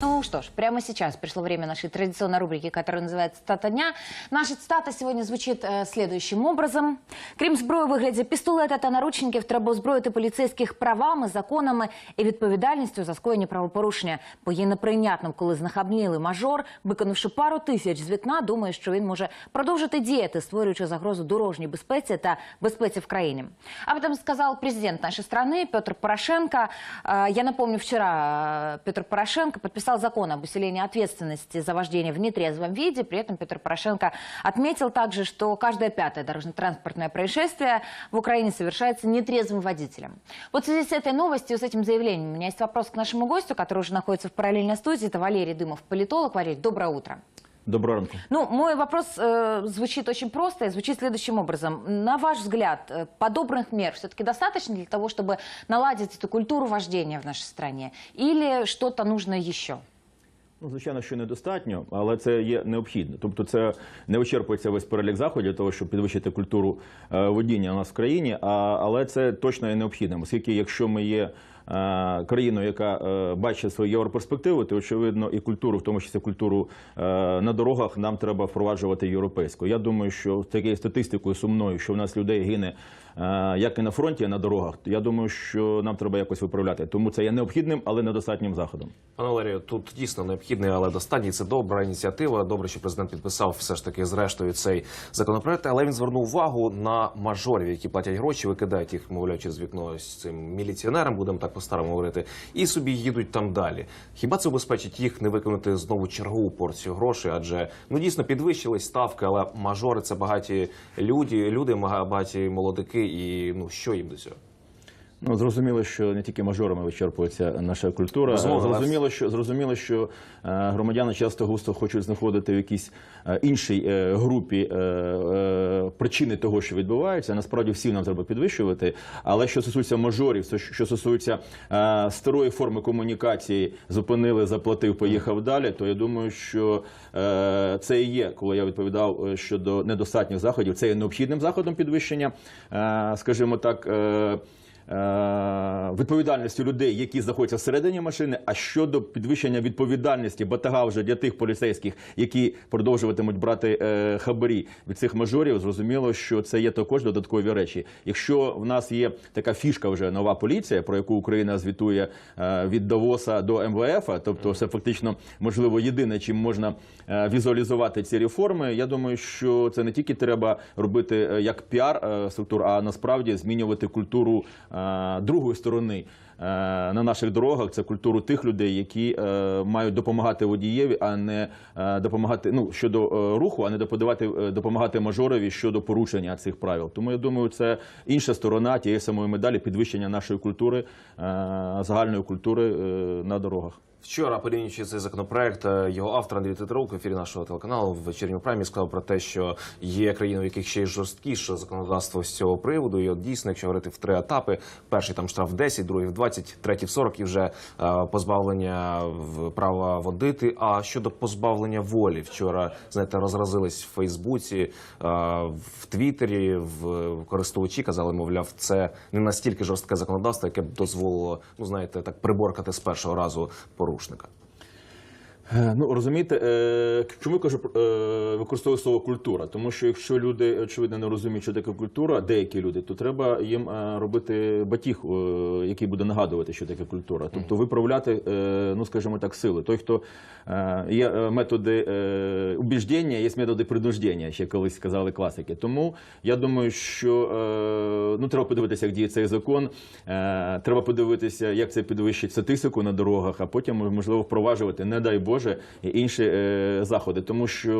の Ну что ж, прямо сейчас пришло время нашей традиционной рубрики, которая называется «Цитата дня». Наша цитата сегодня звучит э, следующим образом. Крім зброї у вигляді пістолета та наручників, треба озброїти поліцейських правами, законами і відповідальністю за скоєні правопорушення. Бо є неприйнятним, коли знахабнілий мажор, виконавши пару тисяч з вікна, думає, що він може продовжити діяти, створюючи загрозу дорожній безпеці та безпеці в країні. Об этом сказал президент нашей страны Петр Порошенко. Э, Я напомню, вчера э, Петр Порошенко подписал закон об усилении ответственности за вождение в нетрезвом виде. При этом Петр Порошенко отметил также, что каждое пятое дорожно-транспортное происшествие в Украине совершается нетрезвым водителем. Вот в связи с этой новостью, с этим заявлением, у меня есть вопрос к нашему гостю, который уже находится в параллельной студии. Это Валерий Дымов, политолог. Валерий, доброе утро. Доброго ранку. Ну, мой вопрос э, звучит очень просто и звучит следующим образом. На ваш взгляд, э, подобранных мер все-таки достаточно для того, чтобы наладить эту культуру вождения в нашей стране? Или что-то нужно еще? Ну, звичайно, що недостатньо, але це є необхідно. Тобто, це не вичерпується весь перелік заходів, того, щоб підвищити культуру е, водіння у нас в країні. А, але це точно є необхідним, оскільки якщо ми є країною, яка е, бачить свою європерспективу, то очевидно і культуру, в тому числі культуру е, на дорогах, нам треба впроваджувати європейську. Я думаю, що такою статистикою сумною, що в нас людей гине е, як і на фронті, і на дорогах, я думаю, що нам треба якось виправляти. Тому це є необхідним, але недостатнім заходом. Пане Валерію, тут дійсно необхідний, але достатній. Це добра ініціатива. Добре, що президент підписав все ж таки зрештою цей законопроект. Але він звернув увагу на мажорів, які платять гроші, викидають їх, мовляв, через вікно з цим міліціонерам, будемо так по-старому говорити, і собі їдуть там далі. Хіба це обезпечить їх не виконати знову чергову порцію грошей? Адже ну дійсно підвищились ставки, але мажори це багаті люди, люди багаті молодики, і ну що їм до цього? Ну зрозуміло, що не тільки мажорами вичерпується наша культура. Безумовно, Зрозуміло, що зрозуміло, що е, громадяни часто густо хочуть знаходити в якійсь е, іншій е, групі причини того, що відбувається. Насправді всі нам треба підвищувати. Але що стосується мажорів, що стосується старої форми комунікації, зупинили, заплатив, поїхав далі. То я думаю, що це і є, коли я відповідав щодо недостатніх заходів. Це є необхідним заходом підвищення, скажімо так. Е, відповідальності людей, які знаходяться всередині машини, а щодо підвищення відповідальності батага вже для тих поліцейських, які продовжуватимуть брати е, хабарі від цих мажорів, зрозуміло, що це є також додаткові речі. Якщо в нас є така фішка, вже нова поліція, про яку Україна звітує е, від Давоса до МВФ, тобто це фактично можливо єдине, чим можна візуалізувати ці реформи. Я думаю, що це не тільки треба робити як піар структур, а насправді змінювати культуру другої сторони. е, На наших дорогах це культуру тих людей, які е, мають допомагати водієві, а не е, допомагати ну щодо е, руху, а не допомагати, е, допомагати мажорові щодо порушення цих правил. Тому я думаю, це інша сторона тієї самої медалі підвищення нашої культури, е, загальної культури е, на дорогах. Вчора, порівнюючи цей законопроект, е, його автор Андрій Тетерук в ефірі нашого телеканалу в вечірньому праймі сказав про те, що є країни, в яких ще й жорсткіше законодавство з цього приводу. І от дійсно, якщо говорити в три етапи: перший там штраф 10, другий в 20, третій в 40 і вже е, позбавлення права водити. А щодо позбавлення волі, вчора знаєте, розразились в Фейсбуці, е, в Твіттері, в користувачі казали, мовляв, це не настільки жорстке законодавство, яке б дозволило, ну знаєте, так приборкати з першого разу порушника. Е, Ну розумієте, е, чому я кажу е, використовую слово культура? Тому що якщо люди очевидно не розуміють, що таке культура, деякі люди, то треба їм е, робити батіг, е, який буде нагадувати, що таке культура. Тобто виправляти, е, ну скажімо так, сили. Той, хто е, є е, методи е, убіждення, є методи принуждення, ще колись сказали класики. Тому я думаю, що е, ну треба подивитися, як діє цей закон. Е, Треба подивитися, як це підвищить статистику на дорогах, а потім можливо впроваджувати, не дай Боже, і інші е, заходи. Тому що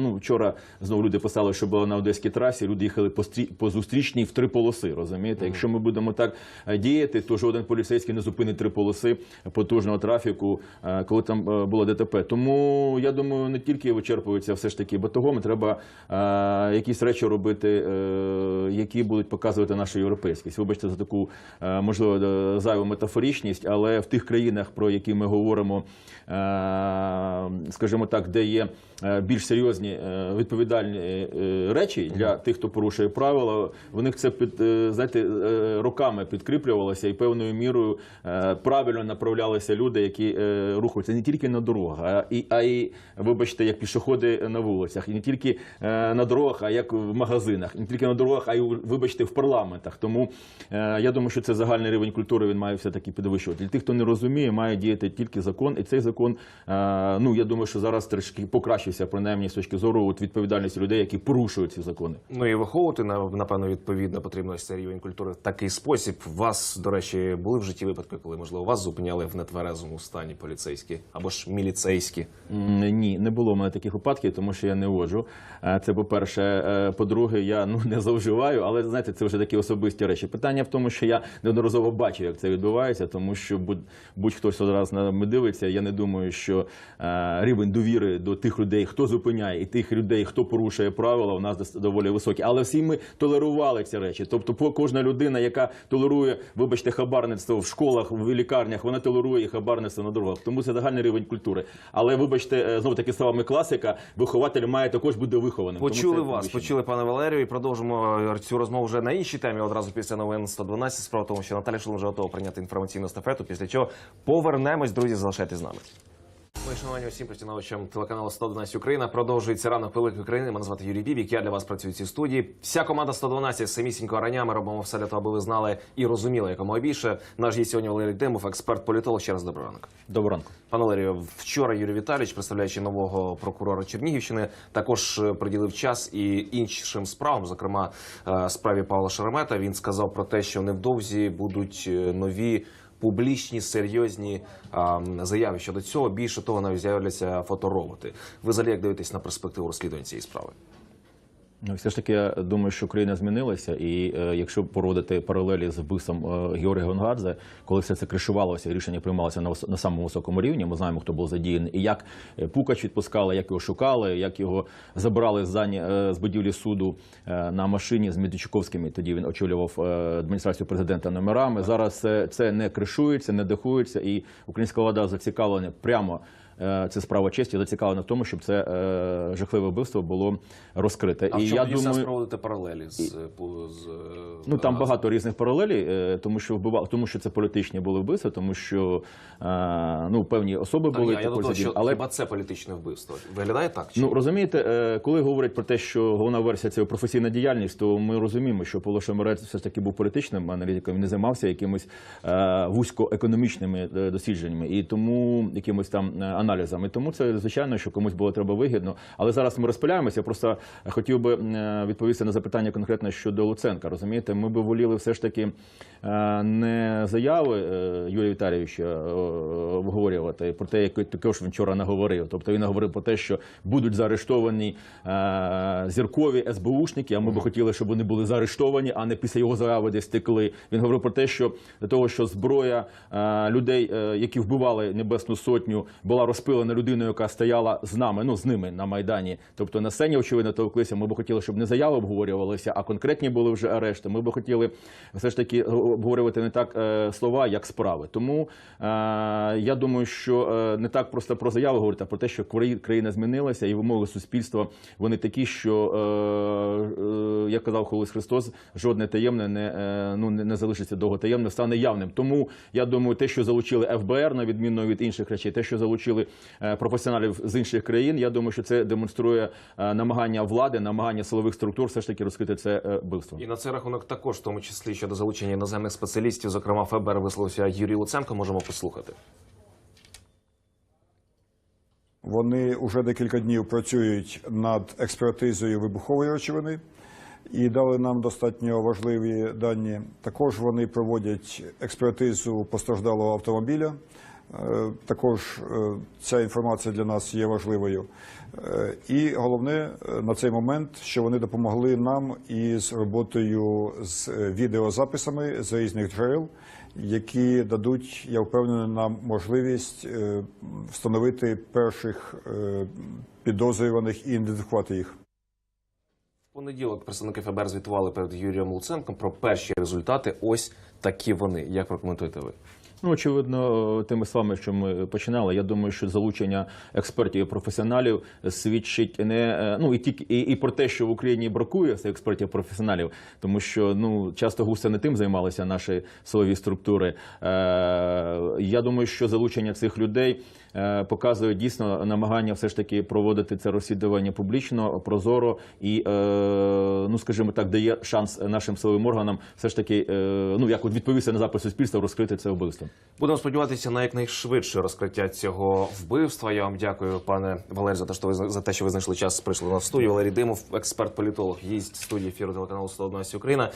ну вчора знову люди писали, що було на одеській трасі. Люди їхали по стрі по зустрічній в три полоси. Розумієте, якщо ми будемо так е, діяти, то жоден поліцейський не зупинить три полоси потужного трафіку, е, коли там е, було ДТП. Тому я думаю, не тільки вичерпуються все ж таки батогом, треба е, якісь речі робити, е, які будуть показувати нашу європейськість. Вибачте за таку е, можливо зайву метафорічність, але в тих країнах, про які ми говоримо. е, скажімо так, де є е, більш серйозні е, відповідальні е, речі для тих, хто порушує правила. В них це під е, знаєте е, роками підкріплювалося і певною мірою е, правильно направлялися люди, які е, рухаються не тільки на дорогах, а і а і вибачте, як пішоходи на вулицях, і не тільки е, на дорогах, а як в магазинах, і не тільки на дорогах, а й вибачте в парламентах. Тому е, я думаю, що це загальний рівень культури. Він має все таки підвищувати. Для тих, хто не розуміє, має діяти тільки закон, і цей закон. Е, ну я думаю, що зараз трішки покращився, принаймні з точки зору от, відповідальності людей, які порушують ці закони. Ну і виховувати на- напевно відповідно потрібно ось цей рівень культури в такий спосіб. У вас, до речі, були в житті випадки, коли можливо вас зупиняли в нетверезому стані поліцейські або ж міліцейські. Ні, не було в мене таких випадків, тому що я не воджу. Е, Це по-перше. Е, По-друге, я ну не зловживаю, але знаєте, це вже такі особисті речі. Питання в тому, що я неодноразово бачив, як це відбувається, тому що будь- будь-хто одразу на мене дивиться. Я не думаю, що рівень довіри до тих людей, хто зупиняє, і тих людей, хто порушує правила, у нас доволі високий. Але всі ми толерували ці речі. Тобто, кожна людина, яка толерує, вибачте, хабарництво в школах, в лікарнях, вона толерує і хабарництво на дорогах. Тому це загальний рівень культури. Але вибачте, знову таки словами класика, вихователь має також бути вихованим. Почули вас, почули пане Валерію, і продовжимо е, цю розмову вже на іншій темі. Одразу після новин 112. Справа в тому, що Наталя Шулин вже готова прийняти інформаційну естафету. Після чого повернемось, друзі, залишайтесь з нами. Мої шанування усім поціновувачам телеканалу 112 Україна. Продовжується ранок великої країни. Мене звати Юрій Бібік. Я для вас працюю в цій студії. Вся команда 112 самісінького рання. Ми робимо все для того, аби ви знали і розуміли якомога більше. Наш є сьогодні Валерій Димов, експерт політолог. Ще раз добрий ранок. Доброго ранку. Пане Валерію, вчора Юрій Віталійович, представляючи нового прокурора Чернігівщини, також е, приділив час і іншим справам, зокрема е, справі Павла Шеремета. Він сказав про те, що невдовзі будуть е, нові. Публічні серйозні заяви щодо цього. Більше того, навіть з'являться фотороботи. Ви взагалі як дивитесь на перспективу розслідування цієї справи? Ну, все ж таки, я думаю, що Україна змінилася, і е, якщо проводити паралелі з вбивством е, Георгія Гонгадзе, коли все це кришувалося, рішення приймалося на, на самому високому рівні, ми знаємо, хто був задіяний, і як е, Пукач відпускали, як його шукали, як його забрали з, здані- е, з будівлі суду е, на машині з Медведчуковськими. Тоді він очолював е, адміністрацію президента номерами. Зараз це, це не кришується, не дахується, і українська влада зацікавлена прямо. Е, Це справа честі зацікавлена в тому, щоб це е, жахливе вбивство було розкрите. А і я думаю, проводити паралелі з, з е, Ну там багато різних паралелей, е, тому що вбивав, тому що це політичні були вбивства, тому що ну певні особи були ні, я того, що але хіба це політичне вбивство? Виглядає так? Чи Ну розумієте, коли говорять про те, що головна версія це професійна діяльність, то ми розуміємо, що Павло Шаморець все ж таки був політичним аналітиком, він не займався якимось е, вузькоекономічними дослідженнями і тому якимось там е, аналізами. Тому це звичайно, що комусь було треба вигідно. Але зараз ми розпиляємося. Я просто хотів би е, відповісти на запитання конкретно щодо Луценка. Розумієте, ми би воліли все ж таки е, не заяви е, Юрія Віталійовича обговорювати про те, як також він вчора наговорив. Тобто він наговорив про те, що будуть заарештовані зіркові СБУшники. А ми би хотіли, щоб вони були заарештовані, а не після його заяви десь текли. Він говорив про те, що для того, що зброя людей, які вбивали Небесну Сотню, була розпилена людиною, яка стояла з нами, ну з ними на майдані. Тобто на сцені, очевидно, товклися. Ми б хотіли, щоб не заяви обговорювалися, а конкретні були вже арешти. Ми б хотіли все ж таки обговорювати не так е, слова, як справи. Тому е, я думаю, що е, не так просто про заяви говорити, а про те, що краї- країна змінилася, і вимоги суспільства вони такі, що е, е, як казав колись Христос, жодне таємне не е, ну не, залишиться довго таємне, стане явним. Тому я думаю, те, що залучили ФБР, на відміну від інших речей, те, що залучили е, професіоналів з інших країн, я думаю, що це демонструє е, намагання влади, намагання силових структур все ж таки розкрити це е, вбивство. І на цей рахунок також, в тому числі щодо залучення іноземних спеціалістів, зокрема ФБР, висловився Юрій Луценко. Можемо послухати. Вони вже декілька днів працюють над експертизою вибухової речовини і дали нам достатньо важливі дані. Також вони проводять експертизу постраждалого автомобіля. Е, Також е, ця інформація для нас є важливою. Е, І головне на цей момент, що вони допомогли нам із роботою з відеозаписами з різних джерел, які дадуть, я впевнений, нам можливість встановити перших підозрюваних і ідентифікувати їх. Понеділок представники ФБР звітували перед Юрієм Луценком про перші результати. Ось такі вони. Як прокоментуєте ви? Ну, очевидно, тими словами, що ми починали, я думаю, що залучення експертів і професіоналів свідчить не е, ну і тільки і, і про те, що в Україні бракує експертів експертів професіоналів, тому що ну часто густо не тим займалися наші силові структури. Е, я думаю, що залучення цих людей показує дійсно намагання все ж таки проводити це розслідування публічно, прозоро і е, ну скажімо так, дає шанс нашим силовим органам все ж таки е, ну як от відповісти на запит суспільства, розкрити це вбивство. Будемо сподіватися на якнайшвидше розкриття цього вбивства. Я вам дякую, пане Валерій, за те, що ви за те, що ви знайшли час. Прийшли на студію. Валерій Димов, експерт політолог, гість студії ефіру телеканалу «101 Україна.